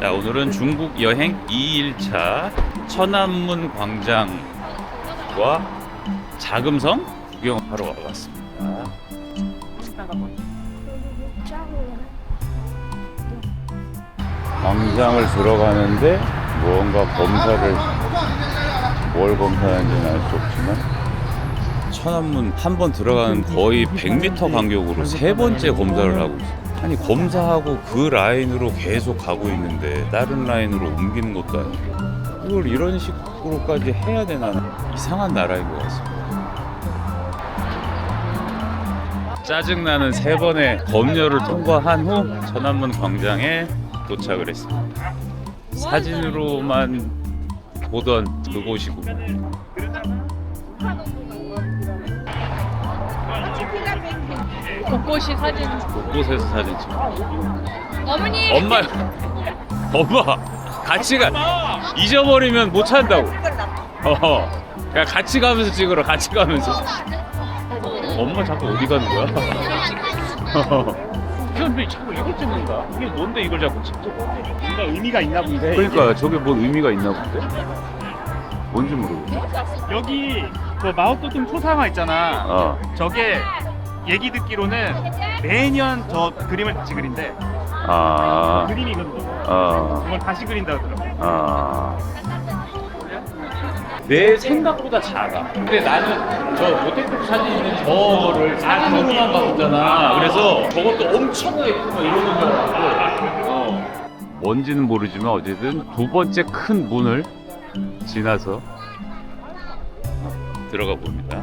자, 오늘은 중국 여행 2일차 천안문 광장과 자금성 구경하러 와봤습니다. 광장을 들어가는데 무언가 검사를 뭘 검사하는지는 알 수 없지만 천안문 한 번 들어가는 거의 100m 간격으로 세 번째 검사를 하고 있어요. 아니 검사하고 그 라인으로 계속 가고 있는데 다른 라인으로 옮기는 것도 아니고 이걸 이런 식으로까지 해야 되나 이상한 나라인 것 같습니다. 짜증나는 세 번의 검열을 통과한 후 천안문 광장에 도착을 했습니다. 사진으로만 보던 그곳이고 곳곳이 사진. 곳곳에서 사진 찍고 어머니. 엄마 엄마 같이 가 잊어버리면 못 찾는다고 어 그냥 같이 가면서 찍으러 같이 가면서 엄마 자꾸 어디 가는 거야? 이건 왜 자꾸 이걸 찍는다? 이게 뭔데 이걸 자꾸 찍지? 뭔가 의미가 있나 본데. 그러니까 저게 뭔 의미가 있나 본데? 뭔지 모르겠네 여기 그 마오쩌둥 초상화 있잖아. 어. 저게 얘기 듣기로는 매년 저 그림을 다시 그린대. 아, 그림이거든요. 아, 그걸 다시 그린다 그러더라고. 아. 내 생각보다 작아. 근데 나는 저 모태급 사진 있는 저를 사진으로만 봤었잖아. 그래서 저것도 엄청나게 크고 이러는 줄 알았고. 어. 뭔지는 모르지만 어쨌든 두 번째 큰 문을 지나서 들어가 봅니다.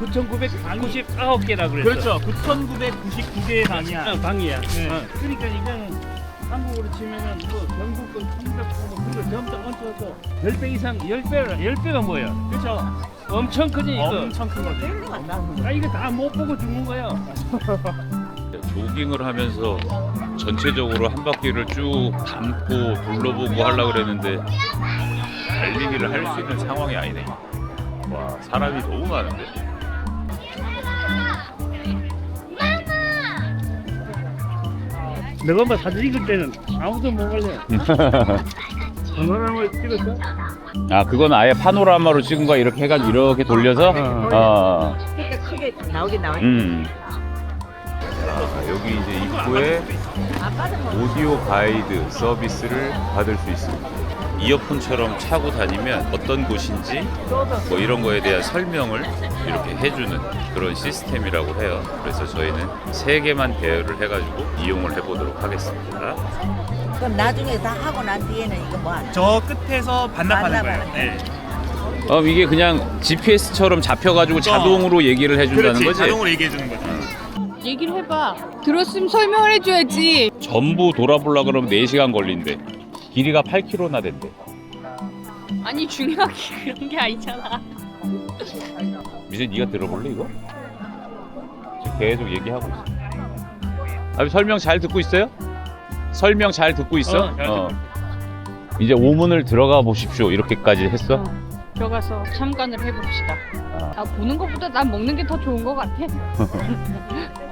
9,999개라 그랬어. 그렇죠. 9,999개의 방이야. 어, 방이야. 네. 어, 그러니까 이거는 한국으로 치면은 뭐 전국권 300권 뭐 그걸 전부 다 얹혀서 10배 이상 10배라 10배가 뭐야? 그렇죠. 엄청 크지 이거. 엄청 큰 거지. 아 이거 다 못 보고 죽는 거야. 조깅을 하면서 전체적으로 한 바퀴를 쭉 담고 둘러보고 하려고 그랬는데 달리기를 할 수 있는 상황이 아니네. 와, 사람이 너무 많은데. 내가 뭐 사진 찍을 때는 아무도 못 걸려. 전화를 찍었어? 아, 그건 아예 파노라마로 찍은 거야. 이렇게 해가지고 이렇게 돌려서? 어. 그러니까 크게 나오긴 나오지. 음. 자, 여기 이제 입구에 오디오 가이드 서비스를 받을 수 있습니다. 이어폰처럼 차고 다니면 어떤 곳인지 뭐 이런 거에 대한 설명을 이렇게 해주는 그런 시스템이라고 해요. 그래서 저희는 세 개만 대여를 해가지고 이용을 해보도록 하겠습니다. 그럼 나중에 다 하고 난 뒤에는 이거 뭐 하나? 저 끝에서 반납하는 거예요. 반납하는 네. 어, 이게 그냥 GPS처럼 잡혀가지고 자동으로 얘기를 해준다는 그렇지. 거지? 자동으로 얘기해 주는 거지. 얘기를 해봐. 들었으면 설명을 해줘야지. 전부 돌아보려 그러면 4시간 걸린대. 길이가 8km나 된대. 아니 중요하게 그런 게 아니잖아. 미세 네가 들어볼래 이거? 지금 계속 얘기하고 있어. 아, 설명 잘 듣고 있어요? 설명 잘 듣고 있어? 어, 잘 듣고 이제 오문을 들어가 보십시오. 이렇게까지 했어? 어. 들어가서 참관을 해봅시다. 아. 아, 보는 것보다 난 먹는 게 더 좋은 것 같아.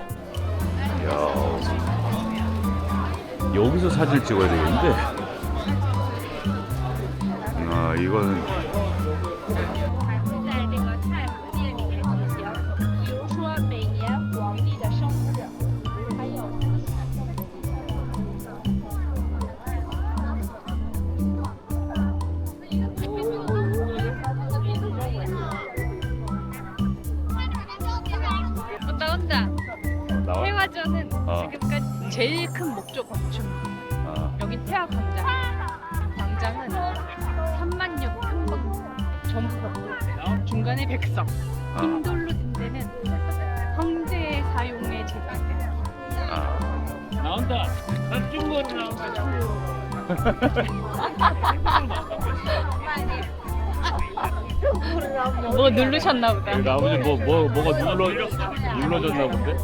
이야. 여기서 사진 찍어야 되겠는데? 아, 이거는 어. 지금까지 제일 큰 목적 건축. 아, 여기 태화 광장. 광장은 3만여 평방 전부가 보였어요. 중간에 백석. 아, 흰돌로 된 데는 황제 사용의 제주대. 아. 나온다. 난 중국어로 나온다. 뭐 누르셨나 보다. 아버지 뭐, 뭐, 뭐가 눌러, 눌러졌나 본데?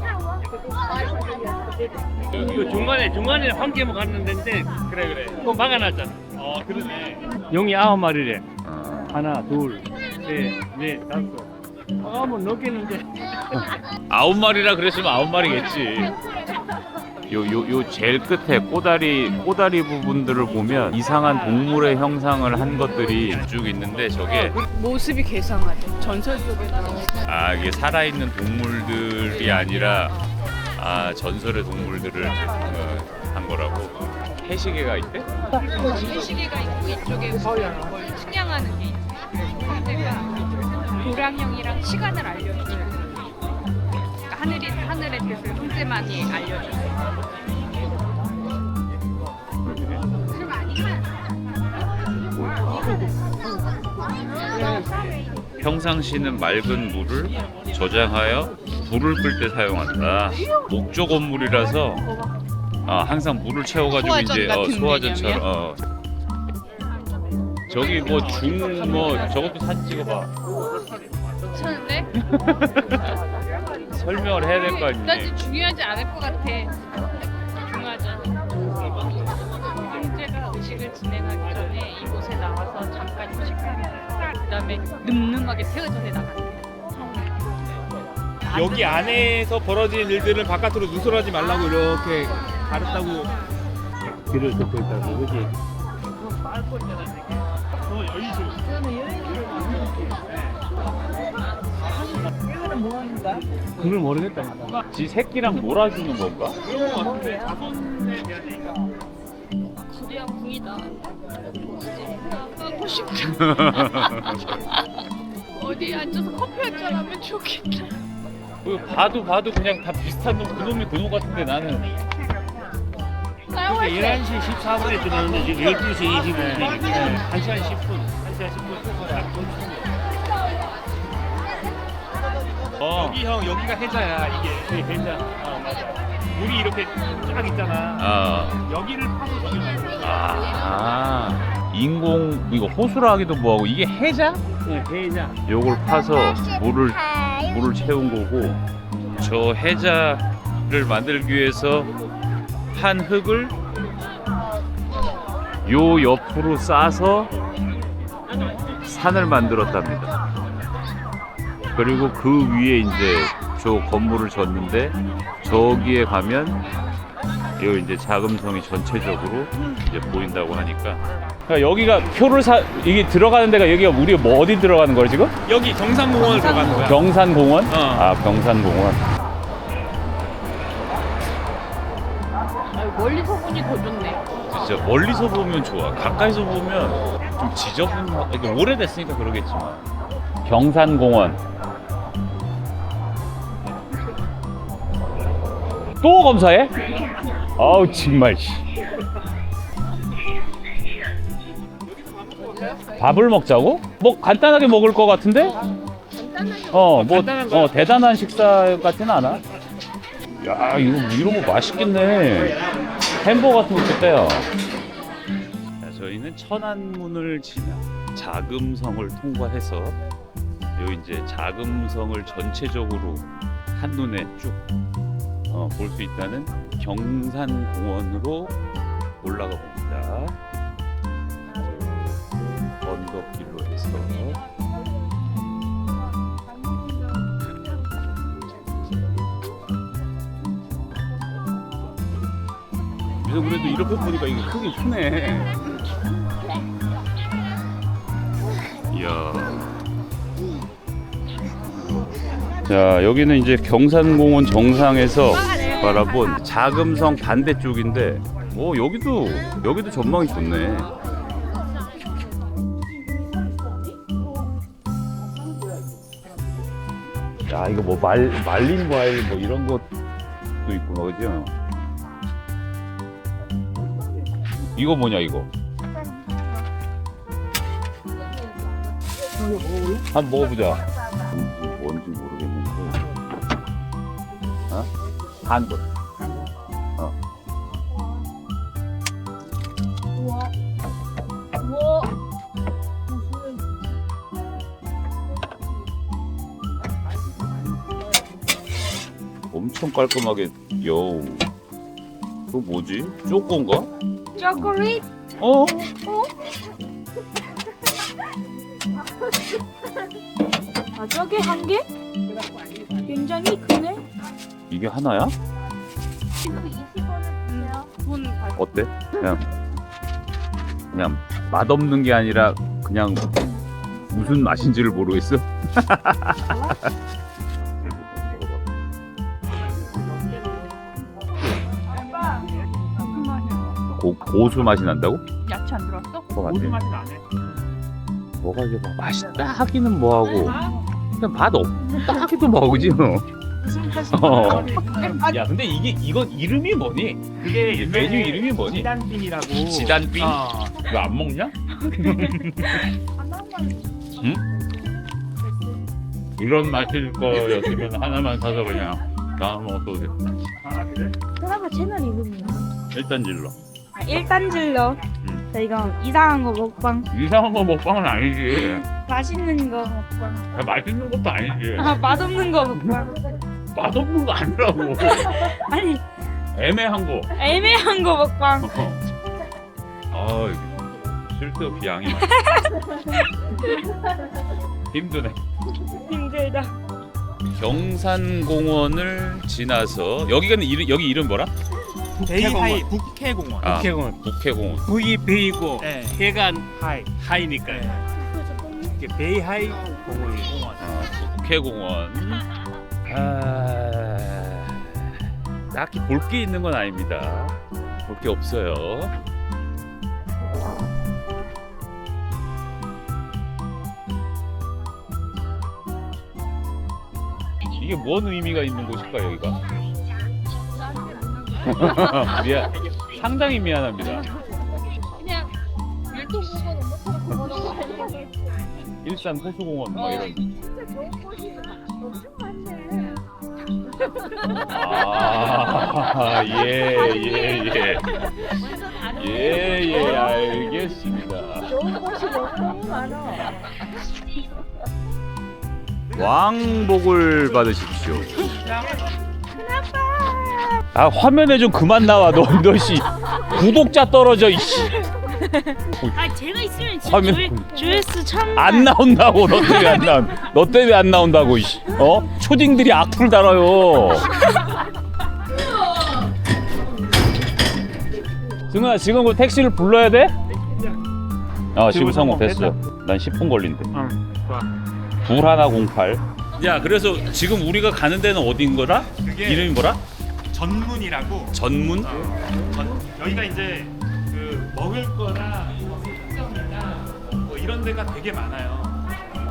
이거 중간에 중간에 황제목 가는 데인데 그래 그래. 그거 막아놨잖아. 어, 그러네. 용이 아홉 마리래. 아, 하나, 둘, 셋, 넷, 다섯, 아, 뭐 넣겠는데. 아홉 마리라 그랬으면 아홉 마리겠지. 요, 요, 요 제일 끝에 꼬다리, 꼬다리 부분들을 보면 이상한 동물의 형상을 한 것들이 쭉 있는데 저게 모습이 괴상하죠. 전설 속에 나오는. 아 이게 살아있는 동물들이 아니라 아 전설의 동물들을 어, 한 거라고 해시계가 있대? 시계가 있고 이쪽에 뭘 측량하는 게 있고 상대가 도량형이랑 시간을 알려줘요. 그러니까 하늘이 하늘의 뜻을 형제만이 알려줘요. 평상시는 맑은 물을 저장하여 불을 끌 때 사용한다. 목조 건물이라서 아, 항상 물을 채워가지고 소화전 이제 어, 같은 소화전처럼 어. 저기 뭐 중 뭐 저것도 사진 찍어봐. 괜찮은데? 설명을 해야 될거 그다지 아니니. 중요하지 않을 것 같아. 중요하지 않아. 형제가 의식을 진행하기 전에 이곳에 나와서 잠깐 휴식하고 그다음에 늠름하게 퇴근전에 나간대. 여기 안에서 벌어지는 일들을 바깥으로 누설하지 말라고 이렇게 가르쳤다고 길을 덮고 있다고, 그지? 그걸 모르겠다. 지 새끼랑 놀아주는 건가? 구 리야 궁이다. 하고 싶다. 어디 앉아서 커피 한 잔 하면 좋겠다. 그 봐도 봐도 그냥 다 비슷한 놈 그놈이 그놈 같은데 나는 사용할 때 11시 14분에 들어오는데 지금 12시 20분이니까 1시간 10분, 1시간 10분. 어. 여기 형 여기가 해자야 이게 된장. 어, 맞아. 물이 이렇게 쫙 있잖아 아, 여기를 파고 거야 아 인공 이거 호수라 하기도 뭐하고 이게 해자? 네, 회장. 요걸 파서 물을 물을 채운 거고 저 해자를 만들기 위해서 한 흙을 요 옆으로 싸서 산을 만들었답니다. 그리고 그 위에 이제 저 건물을 졌는데 저기에 가면 요 이제 자금성이 전체적으로 이제 보인다고 하니까 그러니까 여기가 표를 사 이게 들어가는 데가 여기가 우리 뭐 어디 들어가는 거야 지금? 여기 경상공원을 들어가는 거야 경산공원? 어. 아 경산공원 아, 멀리서 보니 더 좋네. 진짜 멀리서 보면 좋아 가까이서 보면 좀 지저분 이게 오래됐으니까 그러겠지만 경산공원 또 검사해? 아우 정말 씨. 밥을 먹자고? 뭐 간단하게 먹을 것 같은데? 어, 뭐 간단한 거야? 어, 대단한 식사 같진 않아. 야, 이거 뭐 이런 거 맛있겠네. 햄버거 같은 거. 자, 저희는 천안문을 지나 자금성을 통과해서 요 이제 자금성을 전체적으로 한눈에 쭉 어, 볼 수 있다는 경산공원으로 올라가 봅니다. 언덕길로 해서 그래서 그래도 이렇게 보니까 이게 크긴 크네. 이야. 자, 여기는 이제 경산공원 정상에서 바라본 자금성 반대쪽인데, 뭐 여기도 여기도 전망이 좋네. 야, 이거 뭐 말 말린 과일 뭐 이런 것도 있구나, 그죠? 이거 뭐냐 이거? 한번 먹어보자. 한국. 어. 엄청 깔끔하게 요. 그거 뭐지? 쪼꼬인가? 초콜릿 어? 아, 저게 한 개? 굉장히 크네. 이게 하나야? 그 20원을 주세요. 돈 받- 어때? 그냥 그냥 맛없는 게 아니라 그냥 무슨 맛인지를 모르겠어. 고, 고수 맛이 난다고? 야채 안 들어왔어? 그거. 맛이 나네. 뭐가 이게 막 맛있다 하기는 뭐하고 그냥 맛 없다 하기도 뭐하고지 뭐. 어. 야 근데 이게 이건 이름이 뭐니? 그게 메뉴 이름이 뭐니? 지단빈이라고. 지단빈? 어. 이거 안 먹냐? 이런 맛일 거였으면 하나만 사서 그냥 다 먹어도 돼. 아 그래? 드라마 채널 이름이야. 일단 질러. 아, 일단 질러. 음. 자, 이거 이상한 거 먹방. 이상한 거 먹방은 아니지. 맛있는 거 먹방. 야, 맛있는 것도 아니지. 아, 맛없는 거 먹방. 맛없는 거 아니라고. 아니, 애매한 거. 애매한 거 먹방. 아, 쓸데없이 양이 많아. 힘드네. 힘들다. 경산공원을 지나서 여기가 이름 여기 이름 뭐라? 베이하이 북해공원. 아, 북해공원 북해공원. V이 베이고 네. 해간 하이 하이니까 이게 베이하이 공원이 아, 북해공원. 아, 딱히 볼 게 있는 건 아닙니다. 볼 게 없어요. 이게 뭔 의미가 있는 곳일까 여기가? 미안, 상당히 미안합니다. 그냥 율동공원 엄청 일산 호수공원 뭐 이런. 아, 예, 예, 예. 예, 예, 알겠습니다. 왕복을 받으십시오. 아, 화면에 좀 그만 나와. 너, 너, 씨. 구독자 떨어져, 이씨. 아, 제가 있으면 진짜 화면- 조회, 조회수 참. 안 나온다고. 너 때문에 안 나온. 너 때문에 안 나온다고, 이씨. 어? 초딩들이 악플 달아요. 승아, 지금 그 택시를 불러야 돼? 아, 지금 성공 됐어. 난 10분 걸린대. 응. 좋아. 둘 하나 08. 야, 그래서 지금 우리가 가는 데는 어딘 거라? 그게 이름이 뭐라? 전문이라고. 전문? 전, 여기가 이제 그 먹을 거나 식점이나 뭐 이런 데가 되게 많아요.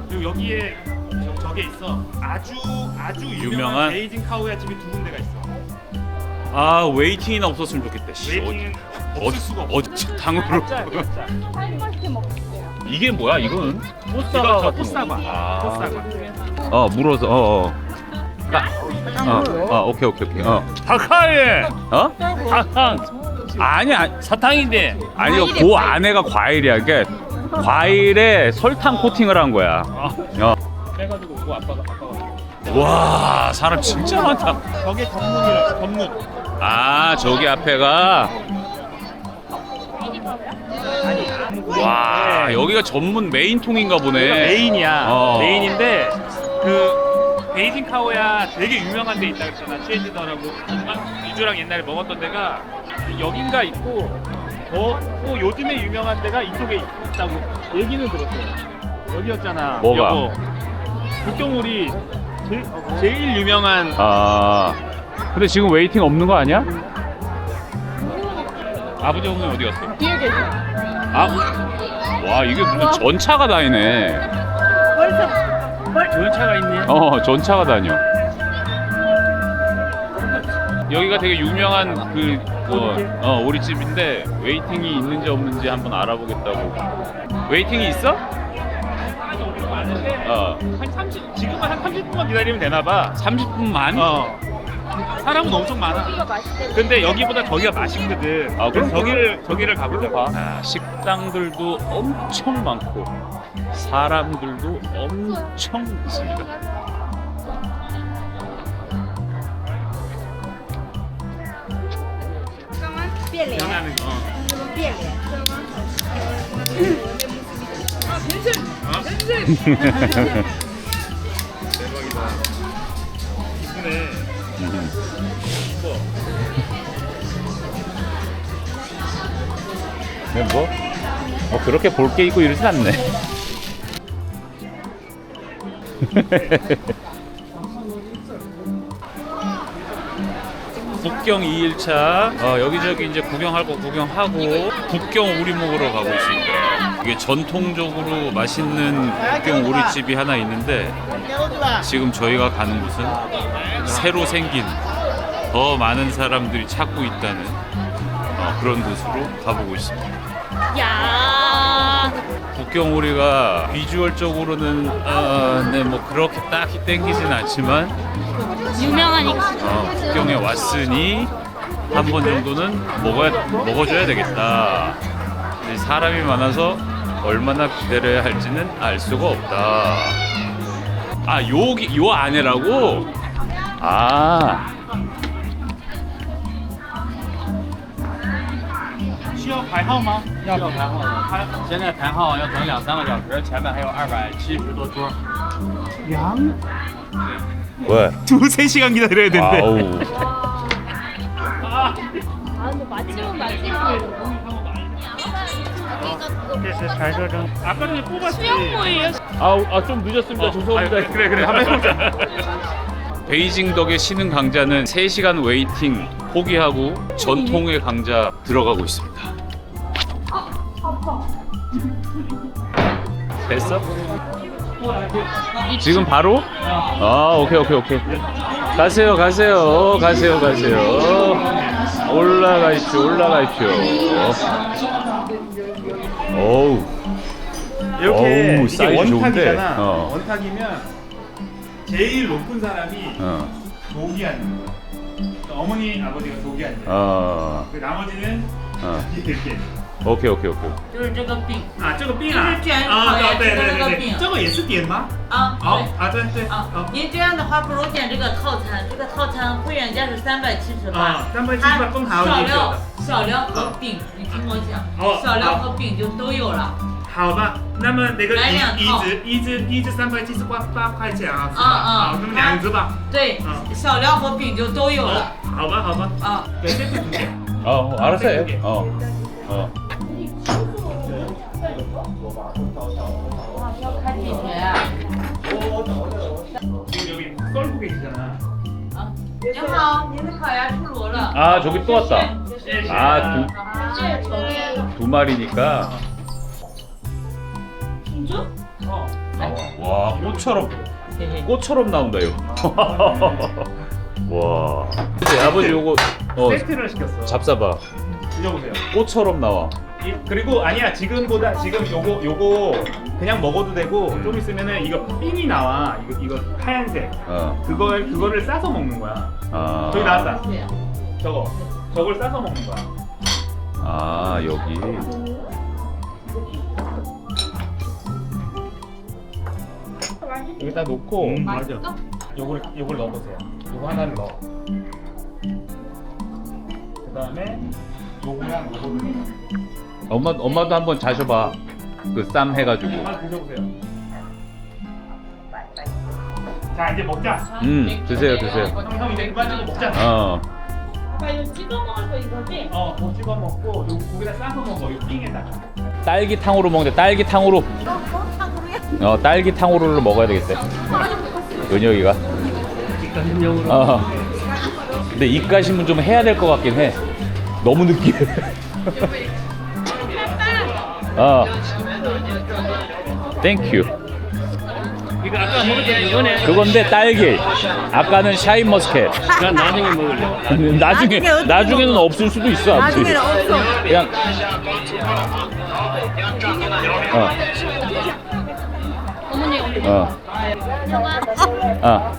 그리고 여기에 저, 저게 있어. 아주 아주 유명한, 유명한? 베이징 카오야 집이 두 군데가 있어. 아, 웨이팅이나 없었으면 좋겠다. 씨. 웨이팅은 없을 수가 없어. 어, 당으로. 이게 뭐야? 이거는 꽃사과 이거 같은 꽃사과. 아. 어, 물어서 어, 어. 아, 어, 어, 오케이, 오케이, 오케이. 어. 사탕이에 어? 사탕 아니, 아니, 사탕인데 아니요. 그 안에가 과일이야. 이게 과일에 설탕 코팅을 한 거야. 어. 그래가지고 그거 아빠가 아빠가. 와, 사람 진짜 많다. 저게 전문이라 전문. 아, 저기 앞에가 와, 여기가 전문 메인 통인가 보네. 메인이야. 어. 메인인데 그 베이징 카오야 되게 유명한 데 있다 그랬잖아. 취해지더라고. 유주랑 옛날에 먹었던 데가 여긴가 있고 어, 또 요즘에 유명한 데가 이쪽에 있다고 얘기는 들었어요. 여기였잖아. 뭐가? 여보. 북경오리 제일, 제일 유명한 아, 근데 지금 웨이팅 없는 거 아니야? 아버지 형님 어디 갔어? 뒤에 계셔. 아, 와 이게 무슨 전차가 다니네. 좋은 차가 있네. 어, 전차가 다녀. 여기가 되게 유명한 그 어, 어, 오리집인데 웨이팅이 있는지 없는지 한번 알아보겠다고. 웨이팅이 있어? 어, 한 30, 지금은 한 30분만 기다리면 되나 봐. 30분만. 어. 사람은 엄청 많아. 근데 여기보다 저기가 맛있거든. 아, 그럼 저기를 저기를 가보자. 아, 식당들도 엄청 많고 사람들도 엄청 있습니다. 변하는 거. 이쁘네. 음. 이뻐. 근데 뭐, 뭐 그렇게 볼 게 있고 이러진 않네. 국경 2일차 어, 여기저기 이제 구경할 거 구경하고 국경 오리 먹으러 가고 있습니다. 이게 전통적으로 맛있는 국경 오리집이 하나 있는데 지금 저희가 가는 곳은 새로 생긴 더 많은 사람들이 찾고 있다는 어, 그런 곳으로 가보고 있습니다. 야 국경 오리가 비주얼적으로는 어, 네, 뭐 그렇게 딱히 땡기진 않지만 유명하니까. 어, 국경에 왔으니 한 번 정도는 먹어야 먹어줘야 되겠다. 근데 사람이 많아서 얼마나 기다려야 할지는 알 수가 없다. 아 여기 요 안에라고? 아 需要排号吗？要排号的，排现在排号要等两三个小时，前面还有二百七十多桌。 왜? 두세 시간 기다려야 된대. 아우. 맞춤은 맞춤. 잘 조정. 아까 전에 뽑았지. 수영모예요. 아, 아, 좀 늦었습니다. 어, 죄송합니다. 아, 그래, 그래. 한번 베이징 덕의 신흥 강자는 3시간 웨이팅 포기하고 전통의 강자 들어가고 있습니다. 됐어? 지금 바로? 아 오케이 오케이 오케이 가세요 가세요 가세요 가세요 올라가십시오 올라가십시오 어우 이렇게 어우, 이게 사이즈 원탁이잖아. 좋은데? 어. 원탁이면 제일 높은 사람이 어, 독이 앉는 거야. 그러니까 어머니 아버지가 독이 앉는 거야. 어, 그 나머지는 어. 이렇게. 오케이 오케이 오케이 就是这个饼啊，这个饼啊，就是卷啊，烤呀对对这个对对对饼，这个也是点吗？啊，好对啊，对对啊好，您这样的话不如点这个套餐，这个套餐会员价是三百七十八啊，378它更还有一个小料的小料和饼，你听我讲哦，小料好和饼就都有了。好吧，那么那个来一两套一只一只一只三百七十八八块钱啊，是吧？啊啊好，那么两只吧。对啊，小料和饼就都有了好吧，好吧，啊。对，这是主点。 어, 알았어 해. 어. 어. 看品学啊！ 지금 여기 썰고 계시잖아. 您好，您的烤鸭出炉了。 아, 저기 또 왔다. 아, 这从 두, 두 마리니까. 어. 와, 꽃처럼 꽃처럼 나온다 이거. 와. 이제 아버지 요거 어, 세트를 시켰어. 잡숴봐. 드셔보세요. 꽃처럼 나와. 이, 그리고 아니야 지금보다 지금 요거 요거 그냥 먹어도 되고 좀 있으면은 이거 핀이 나와 이거 이거 하얀색 어. 그걸 그거를 싸서 먹는 거야. 아. 저기 나왔다. 저거 저걸 싸서 먹는 거야. 아, 여기. 여기다 놓고 음, 맞아. 요걸 요걸 넣어보세요. 요거 하나를 넣어. 그 다음에 요거랑 요거를 넣어. 엄마 엄마도 한번 자셔 봐. 그 쌈 해가지고. 하나 드셔보세요. 자 이제 먹자. 음, 드세요, 드세요. 형, 형 이제 그만 찍고 먹자. 어. 어, 뭐 찍어 먹고 요 고기다 싸서 먹어. 요 핑에다. 딸기탕으로 먹는데 딸기탕으로. 어, 딸기탕으로를 먹어야 되겠대. 은혁이가. 어. 근데 입가심은 좀 해야 될 것 같긴 해. 너무 느끼해. 어. 땡큐. 이거 아까 먹었던 이거네. 그건데 딸기. 아까는 샤인 머스켓. 난 나중에 먹을래. 나중에 나중에 나중에는 없을 수도 있어. 아무튼. 나중에는 없어. 그냥 어. 어머니 어 머니. 어.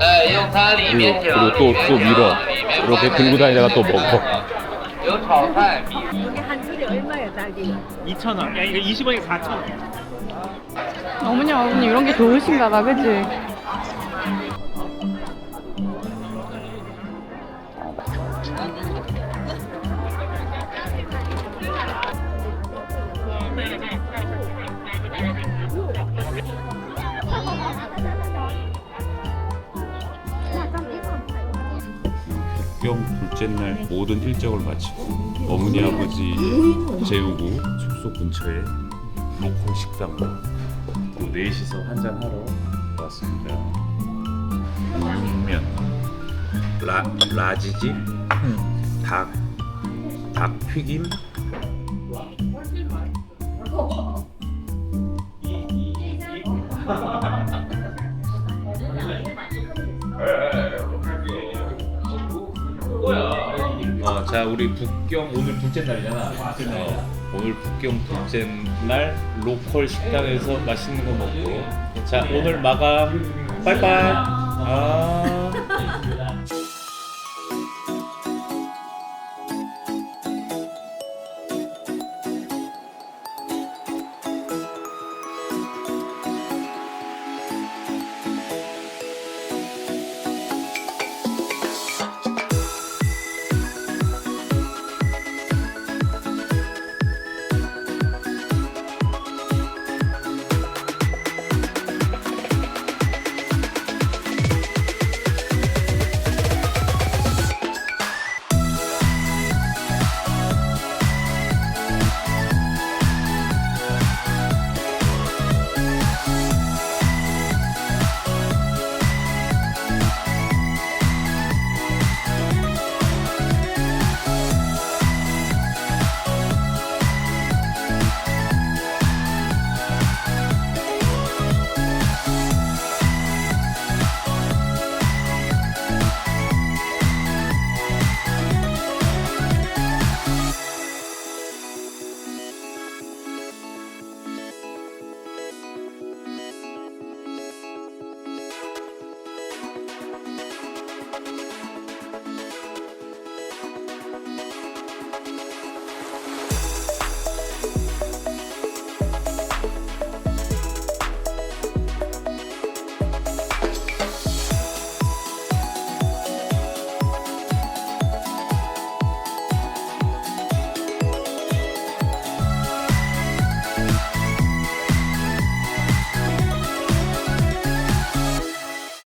哎，用它里 그리고, 面讲， 그리고 또, 또 밀어 이렇게 들고 다니다가 또 먹어 有炒菜、米 2,000원. 야, 이거 20원에 4,000원. 어머니 어머니 이런 게 좋으신가 봐 그치? 둘째 날 모든 일정을 마치고 어머니 아버지 재우고 숙소 근처에 로컬 식당으로 또 넷이서 한잔하러 왔습니다. 우육면 라, 라지집 닭, 닭 튀김? 어, 자 우리 북경 오늘 둘째 날이잖아. 어, 오늘 북경 둘째 날 로컬 식당에서 맛있는 거 먹고. 자 오늘 마감. 빠이빠이. 아.